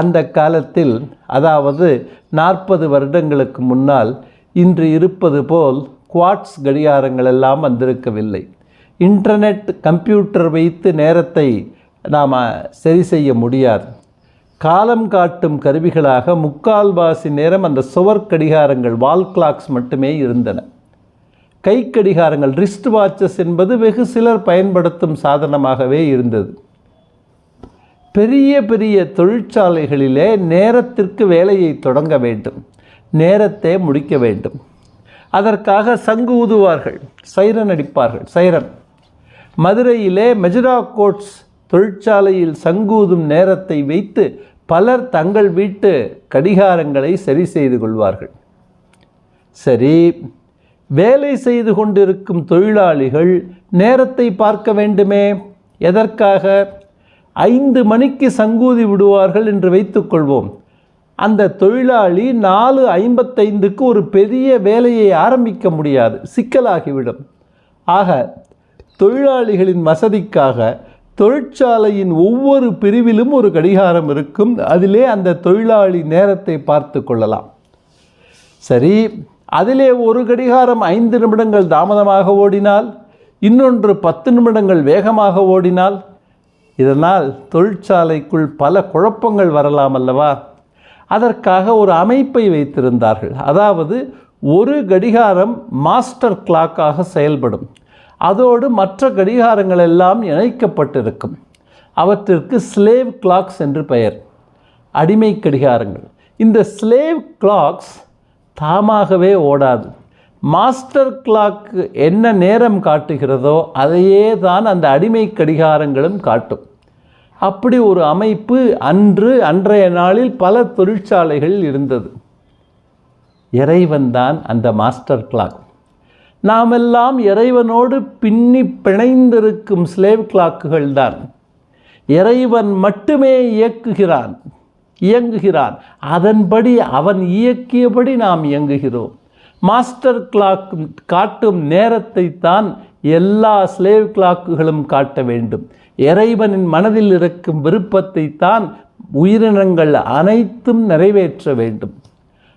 அந்த காலத்தில் அதாவது நாற்பது வருடங்களுக்கு முன்னால் இன்று இருப்பது போல் குவாட்ஸ் கடிகாரங்கள் எல்லாம் வந்திருக்கவில்லை. இன்டர்நெட் கம்ப்யூட்டர் வைத்து நேரத்தை நாம் சரி செய்ய முடியாது. காலம் காட்டும் கருவிகளாக முக்கால்வாசி நேரம் அந்த சுவர் கடிகாரங்கள் வால் கிளாக்ஸ் மட்டுமே இருந்தன. கை கடிகாரங்கள் ரிஸ்ட் வாட்சஸ் என்பது வெகு சிலர் பயன்படுத்தும் சாதனமாகவே இருந்தது. பெரிய பெரிய தொழிற்சாலைகளிலே நேரத்திற்கு வேலையை தொடங்க வேண்டும். நேரத்தை முடிக்க வேண்டும். அதற்காக சங்கு ஊதுவார்கள். சைரன் அடிப்பார்கள். சைரன். மதுரையிலே மெஜரா கோட்ஸ் தொழிற்சாலையில் சங்கூதும் நேரத்தை வைத்து பலர் தங்கள் வீட்டு கடிகாரங்களை சரி செய்து கொள்வார்கள். சரி வேலை செய்து கொண்டிருக்கும் தொழிலாளிகள் நேரத்தை பார்க்க வேண்டுமே? எதற்காக? ஐந்து மணிக்கு சங்கூதி விடுவார்கள் என்று வைத்துக்கொள்வோம் அந்த தொழிலாளி நாலு ஐம்பத்தைந்துக்கு ஒரு பெரிய வேலையை ஆரம்பிக்க முடியாது சிக்கலாகிவிடும். ஆக தொழிலாளிகளின் வசதிக்காக தொழிற்சாலையின் ஒவ்வொரு பிரிவிலும் ஒரு கடிகாரம் இருக்கும். அதிலே அந்த தொழிலாளி நேரத்தை பார்த்து கொள்ளலாம். சரி அதிலே ஒரு கடிகாரம் ஐந்து நிமிடங்கள் தாமதமாக ஓடினால் இன்னொன்று பத்து நிமிடங்கள் வேகமாக ஓடினால் இதனால் தொழிற்சாலைக்குள் பல குழப்பங்கள் வரலாம் அல்லவா? அதற்காக ஒரு அமைப்பை வைத்திருந்தார்கள். அதாவது ஒரு கடிகாரம் மாஸ்டர் கிளாக்காக செயல்படும். அதோடு மற்ற கடிகாரங்கள் எல்லாம் இணைக்கப்பட்டிருக்கும். அவற்றிற்கு ஸ்லேவ் கிளாக்ஸ் என்று பெயர். அடிமை கடிகாரங்கள். இந்த ஸ்லேவ் கிளாக்ஸ் தாமாகவே ஓடாது. மாஸ்டர் கிளாக் என்ன நேரம் காட்டுகிறதோ அதையே தான் அந்த அடிமை கடிகாரங்களும் காட்டும். அப்படி ஒரு அமைப்பு அன்று அன்றைய நாளில் பல தொழிற்சாலைகளில் இருந்தது. இறைவன்தான் அந்த மாஸ்டர் கிளாக். நாமெல்லாம் இறைவனோடு பின்னி பிணைந்திருக்கும் ஸ்லேவ் கிளாக்குகள் தான். இறைவன் மட்டுமே இயக்குகிறான் இயங்குகிறான். அதன்படி அவன் இயக்கியபடி நாம் இயங்குகிறோம். மாஸ்டர் கிளாக் காட்டும் நேரத்தை தான் எல்லா ஸ்லேவ் கிளாக்குகளும் காட்ட வேண்டும். இறைவனின் மனதில் இருக்கும் விருப்பத்தை தான் உயிரினங்கள் அனைத்தும் நிறைவேற்ற வேண்டும்.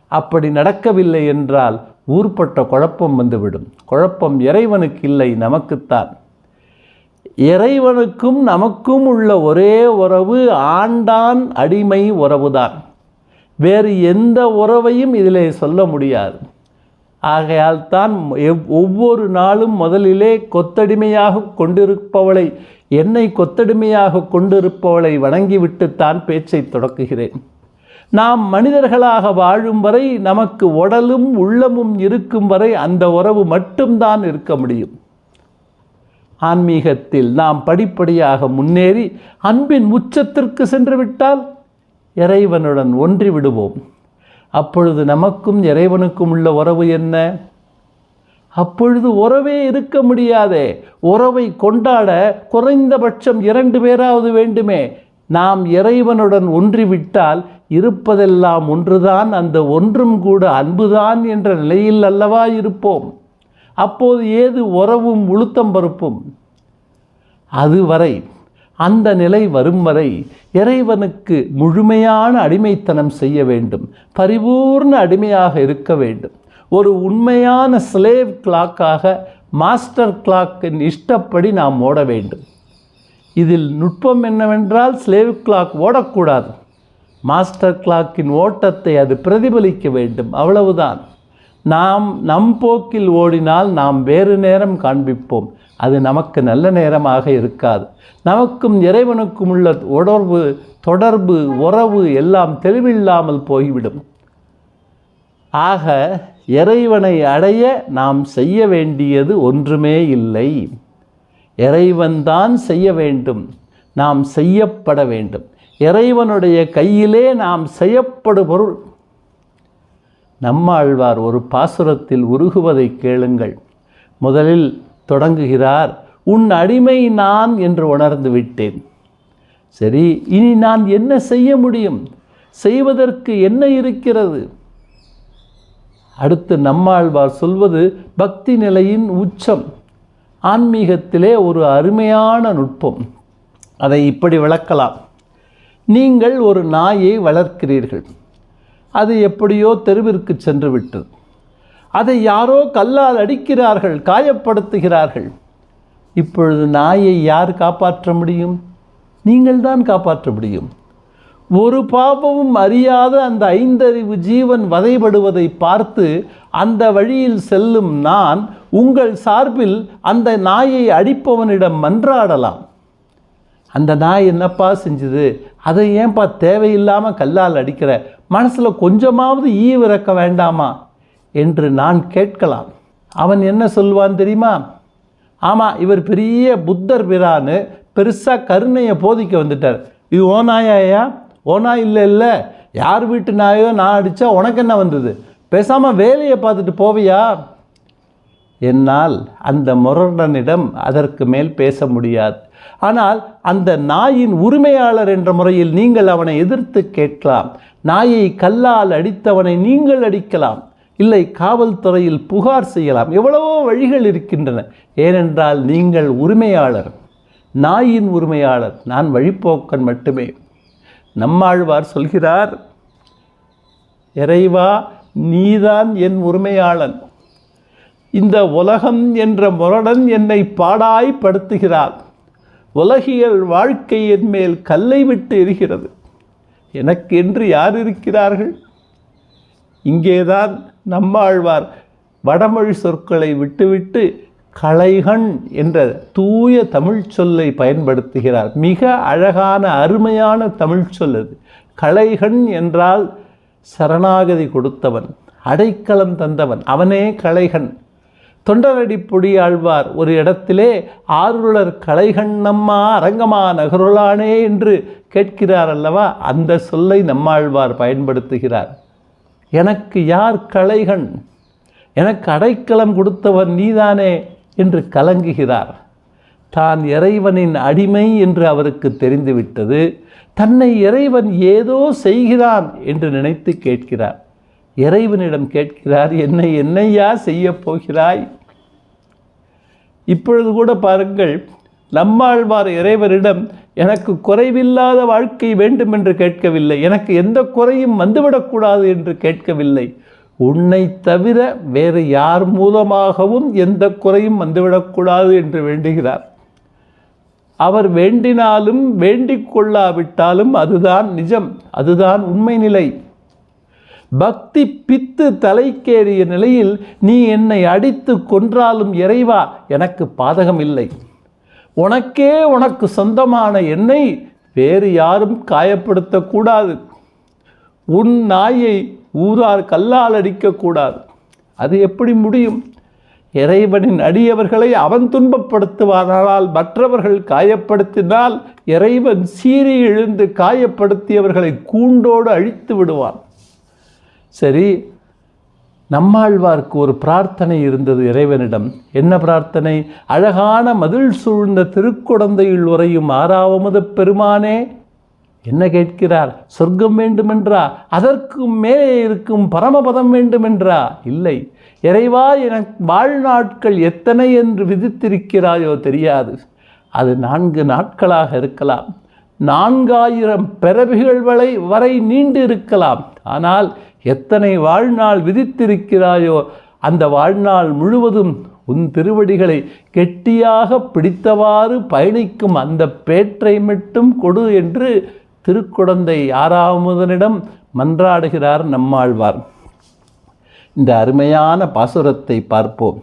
அப்படி நடக்கவில்லை என்றால் ஊர்பட்ட குழப்பம் வந்துவிடும். குழப்பம் இறைவனுக்கு இல்லை நமக்குத்தான். இறைவனுக்கும் நமக்கும் உள்ள ஒரே உறவு ஆண்டான் அடிமை உறவுதான். வேறு எந்த உறவையும் இதிலே சொல்ல முடியாது. ஆகையால் தான் எவ் ஒவ்வொரு நாளும் முதலிலே கொத்தடிமையாக கொண்டிருப்பவளை என்னை கொத்தடிமையாக கொண்டிருப்பவளை வணங்கிவிட்டுத்தான் பேச்சை தொடக்குகிறேன். நாம் மனிதர்களாக வாழும் வரை நமக்கு உடலும் உள்ளமும் இருக்கும் வரை அந்த உறவு மட்டும்தான் இருக்க முடியும். ஆன்மீகத்தில் நாம் படிப்படியாக முன்னேறி அன்பின் உச்சத்திற்கு சென்று விட்டால் இறைவனுடன் ஒன்றி விடுவோம் அப்பொழுது நமக்கும் இறைவனுக்கும் உள்ள உறவு என்ன? அப்பொழுது உறவே இருக்க முடியாதே. உறவை கொண்டாட குறைந்தபட்சம் இரண்டு பேராவது வேண்டுமே. நாம் இறைவனுடன் ஒன்றிவிட்டால் இருப்பதெல்லாம் ஒன்றுதான் அந்த ஒன்றும் கூட அன்புதான் என்ற நிலையில் அல்லவா இருப்போம்? அப்போது ஏது உறவும் உளுத்தம் பருப்பும்? அதுவரை அந்த நிலை வரும் வரை இறைவனுக்கு முழுமையான அடிமைத்தனம் செய்ய வேண்டும். பரிபூர்ண அடிமையாக இருக்க வேண்டும். ஒரு உண்மையான ஸ்லேவ் கிளாக்காக மாஸ்டர் கிளாக்கின் இஷ்டப்படி நாம் ஓட வேண்டும். இதில் நுட்பம் என்னவென்றால் ஸ்லேவ் கிளாக் ஓடக்கூடாது. மாஸ்டர் கிளாக்கின் ஓட்டத்தை அது பிரதிபலிக்க வேண்டும். அவ்வளவுதான். நாம் நம் போக்கில் ஓடினால் நாம் வேறு நேரம் காண்பிப்போம். அது நமக்கு நல்ல நேரமாக இருக்காது. நமக்கும் இறைவனுக்கும் உள்ள உடர்வு தொடர்பு உறவு எல்லாம் தெளிவில்லாமல் போய்விடும். ஆக இறைவனை அடைய நாம் செய்ய வேண்டியது ஒன்றுமே இல்லை. இறைவன்தான் செய்ய வேண்டும். நாம் செய்யப்பட வேண்டும். இறைவனுடைய கையிலே நாம் செய்யப்படு பொருள். நம்மாழ்வார் ஒரு பாசுரத்தில் உருகுவதை கேளுங்கள். முதலில் தொடங்குகிறார். உன் அடிமை நான் என்று உணர்ந்து விட்டேன். சரி இனி நான் என்ன செய்ய முடியும்? செய்வதற்கு என்ன இருக்கிறது? அடுத்து நம்மாழ்வார் சொல்வது பக்தி நிலையின் உச்சம். ஆன்மீகத்திலே ஒரு அருமையான நுட்பம். அதை இப்படி விளக்கலாம். நீங்கள் ஒரு நாயை வளர்க்கிறீர்கள். அது எப்படியோ தெருவிற்கு சென்று விட்டது அதை யாரோ கல்லால் அடிக்கிறார்கள் காயப்படுத்துகிறார்கள். இப்பொழுது நாயை யார் காப்பாற்ற முடியும்? நீங்கள் தான் காப்பாற்ற முடியும். ஒரு பாவமும் அறியாத அந்த ஐந்தறிவு ஜீவன் வதைபடுவதை பார்த்து அந்த வழியில் செல்லும் நான் உங்கள் சார்பில் அந்த நாயை அடிப்பவனிடம் மன்றாடலாம். அந்த நாய் என்னப்பா செஞ்சுது? அதை ஏன்பா தேவையில்லாமல் கல்லால் அடிக்கிற? மனசில் கொஞ்சமாவது ஈவிறக்க வேண்டாமா? என்று நான் கேட்கலாம். அவன் என்ன சொல்வான் தெரியுமா? ஆமாம் இவர் பெரிய புத்தர் பிரான்னு பெருசாக கருணையை போதிக்க வந்துட்டார். இது ஓ நாயாயா ஓ நாய் இல்லை இல்லை. யார் வீட்டு நாயோ? நான் அடித்தா உனக்கு என்ன வந்தது? பேசாமல் வேலையை பார்த்துட்டு போவியா? என்னால் அந்த முரடனிடம் அதற்கு மேல் பேச முடியாது. ஆனால் அந்த நாயின் உரிமையாளர் என்ற முறையில் நீங்கள் அவனை எதிர்த்து கேட்கலாம். நாயை கல்லால் அடித்தவனை நீங்கள் அடிக்கலாம். இல்லை காவல்துறையில் புகார் செய்யலாம். எவ்வளவோ வழிகள் இருக்கின்றன. ஏனென்றால் நீங்கள் உரிமையாளர். நாயின் உரிமையாளர். நான் வழிப்போக்கன் மட்டுமே. நம்மாழ்வார் சொல்கிறார் இறைவா நீதான் என் உரிமையாளன். இந்த உலகம் என்ற முரடன் என்னை பாடாய்படுத்துகிறார் உலகியல் வாழ்க்கை என் மேல் கல்லை விட்டு எரிகிறது. எனக்கு என்று யார் இருக்கிறார்கள்? இங்கேதான் நம்மாழ்வார் வடமொழி சொற்களை விட்டுவிட்டு கலைகண் என்ற தூய தமிழ் சொல்லை பயன்படுத்துகிறார். மிக அழகான அருமையான தமிழ் சொல் அது. கலைகண் என்றால் சரணாகதி கொடுத்தவன் அடைக்கலம் தந்தவன் அவனே கலைகண். தொண்டரடி பொடியாழ்வார் ஒரு இடத்திலே ஆருளர் கலைகண்ணம்மா அரங்கமா நகருளானே என்று கேட்கிறார் அல்லவா? அந்த சொல்லை நம்மாழ்வார் பயன்படுத்துகிறார். எனக்கு யார் கலைகண் எனக்கு அடைக்கலம் கொடுத்தவன் நீதானே என்று கலங்குகிறார். தான் இறைவனின் அடிமை என்று அவருக்கு தெரிந்துவிட்டது. தன்னை இறைவன் ஏதோ செய்கிறான் என்று நினைத்து கேட்கிறார். இறைவனிடம் கேட்கிறார் என்னை என்னையா செய்ய போகிறாய்? இப்பொழுது கூட பாருங்கள் நம்மாழ்வார் இறைவனிடம் எனக்கு குறைவில்லாத வாழ்க்கை வேண்டும் என்று கேட்கவில்லை. எனக்கு எந்த குறையும் வந்துவிடக்கூடாது என்று கேட்கவில்லை. உன்னை தவிர வேறு யார் மூலமாகவும் எந்த குறையும் வந்துவிடக்கூடாது என்று வேண்டுகிறார். அவர் வேண்டினாலும் வேண்டிக் கொள்ளாவிட்டாலும் அதுதான் நிஜம் அதுதான் உண்மை நிலை. பக்தி பித்து தலைக்கேறிய நிலையில் நீ என்னை அடித்து கொன்றாலும் இறைவா எனக்கு பாதகம் இல்லை உனக்கே உனக்கு சொந்தமான என்னை வேறு யாரும் காயப்படுத்தக்கூடாது. உன் நாயை ஊரார் கல்லால் அடிக்கக்கூடாது. அது எப்படி முடியும்? இறைவனின் அடியவர்களை அவன் துன்பப்படுத்துவானால் மற்றவர்கள் காயப்படுத்தினால் இறைவன் சீறி எழுந்து காயப்படுத்தியவர்களை கூண்டோடு அழித்து விடுவான். சரி நம்மாழ்வார்க்கு ஒரு பிரார்த்தனை இருந்தது இறைவனிடம். என்ன பிரார்த்தனை? அழகான மதில் சூழ்ந்த திருக்குடந்தையில் உறையும் ஆறாவமுத பெருமானே. என்ன கேட்கிறார்? சொர்க்கம் வேண்டுமென்றா? அதற்கு மேலே இருக்கும் பரமபதம் வேண்டுமென்றா? இல்லை. இறைவா எனக்கு வாழ்நாட்கள் எத்தனை என்று விதித்திருக்கிறாயோ தெரியாது. அது நான்கு நாட்களாக இருக்கலாம். நான்காயிரம் பிறவிகள் வரை வரை நீண்டு இருக்கலாம். ஆனால் எத்தனை வாழ்நாள் விதித்திருக்கிறாயோ அந்த வாழ்நாள் முழுவதும் உன் திருவடிகளை கெட்டியாக பிடித்தவாறு பயணிக்கும் அந்த பேற்றை மட்டும் கொடு என்று திருக்குடந்தை ஆறாவதனிடம் மன்றாடுகிறார் நம்மாழ்வார். இந்த அருமையான பாசுரத்தை பார்ப்போம்.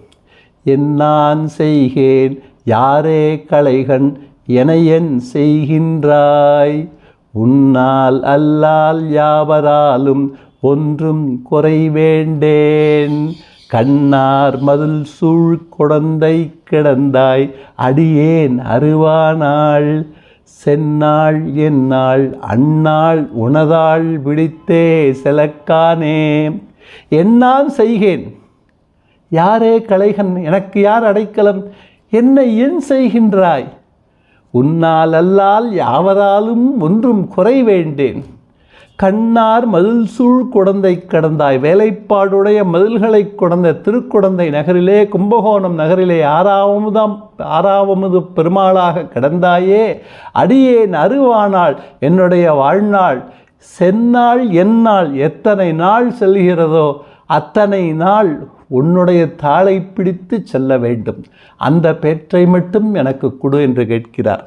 என்னான் செய்கேன் யாரே களைகண் என என் செய்கின்றாய். உன்னால் அல்லால் யாவராலும் ஒன்றும் குறை வேண்டேன். கண்ணார் மதில் சூழ் குழந்தை கிடந்தாய். அடியேன் அருவானாள் சென்னாள் என்னாள் அண்ணாள் உனதாள் விழித்தே செலக்கானே. என்னால் செய்கேன்? யாரே கலைகன் எனக்கு யார் அடைக்கலம்? என்னை என் செய்கின்றாய்? உன்னால் அல்லால் யாவராலும் ஒன்றும் குறை வேண்டேன். கண்ணார் மதில் சூழ் குடந்தை கடந்தாய். வேலைப்பாடுடைய மதில்களை குடந்த திருக்குடந்தை நகரிலே கும்பகோணம் நகரிலே ஆறாவதாம் ஆறாவமுது பெருமாளாக கடந்தாயே. அடியேன் அருவானாள் என்னுடைய வாழ்நாள். செந்நாள் எந்நாள் எத்தனை நாள் செல்கிறதோ அத்தனை நாள் உன்னுடைய தாளை பிடித்து செல்ல வேண்டும். அந்த பேற்றை மட்டும் எனக்கு கொடு என்று கேட்கிறார்.